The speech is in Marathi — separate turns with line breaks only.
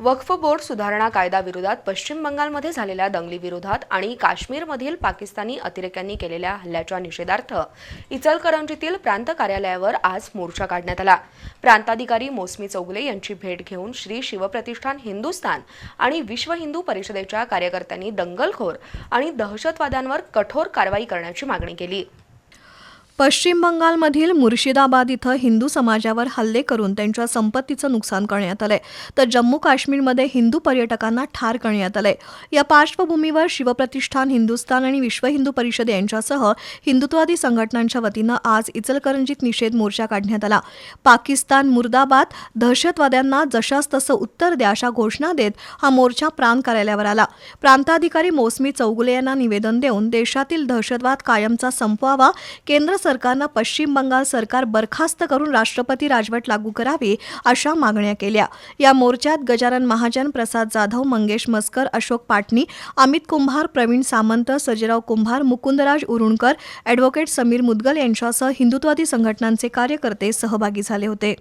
वक्फ बोर्ड सुधारणा कायदाविरोधात पश्चिम बंगालमध्ये झालेल्या दंगलीविरोधात आणि काश्मीरमधील पाकिस्तानी अतिरेक्यांनी केलेल्या हल्ल्याच्या निषेधार्थ इचलकरंजीतील प्रांत कार्यालयावर आज मोर्चा काढण्यात आला. प्रांताधिकारी मोसमी चौगुले यांची भेट घेऊन श्री शिवप्रतिष्ठान हिंदुस्थान आणि विश्व हिंदू परिषदेच्या कार्यकर्त्यांनी दंगलखोर आणि दहशतवाद्यांवर कठोर कारवाई करण्याची मागणी केली.
पश्चिम बंगालमधील मुर्शिदाबाद इथं हिंदू समाजावर हल्ले करून त्यांच्या संपत्तीचं नुकसान करण्यात आलंय. तर जम्मू काश्मीरमध्ये हिंदू पर्यटकांना ठार करण्यात आलंय. या पार्श्वभूमीवर शिवप्रतिष्ठान हिंदुस्थान आणि विश्व हिंदू परिषद यांच्यासह हिंदुत्वादी संघटनांच्या वतीनं आज इचलकरंजीत निषेध मोर्चा काढण्यात आला. पाकिस्तान मुर्दाबाद दहशतवाद्यांना जशास तसं उत्तर द्या अशा घोषणा देत हा मोर्चा प्रांत कार्यालयावर आला. प्रांताधिकारी मोसमी चौगुले यांना निवेदन देऊन देशातील दहशतवाद कायमचा संपवावा केंद्र सरकारनं पश्चिम बंगाल सरकार बरखास्त करून राष्ट्रपती राजवट लागू करावी अशा मागण्या केल्या. या मोर्चात गजानन महाजन प्रसाद जाधव मंगेश मस्कर अशोक पाटणी अमित कुंभार प्रवीण सामंत सजराव कुंभार मुकुंदराज उरुणकर ॲडव्होकेट समीर मुदगल यांच्यासह हिंदुत्वादी संघटनांचे कार्यकर्ते सहभागी झाले होते.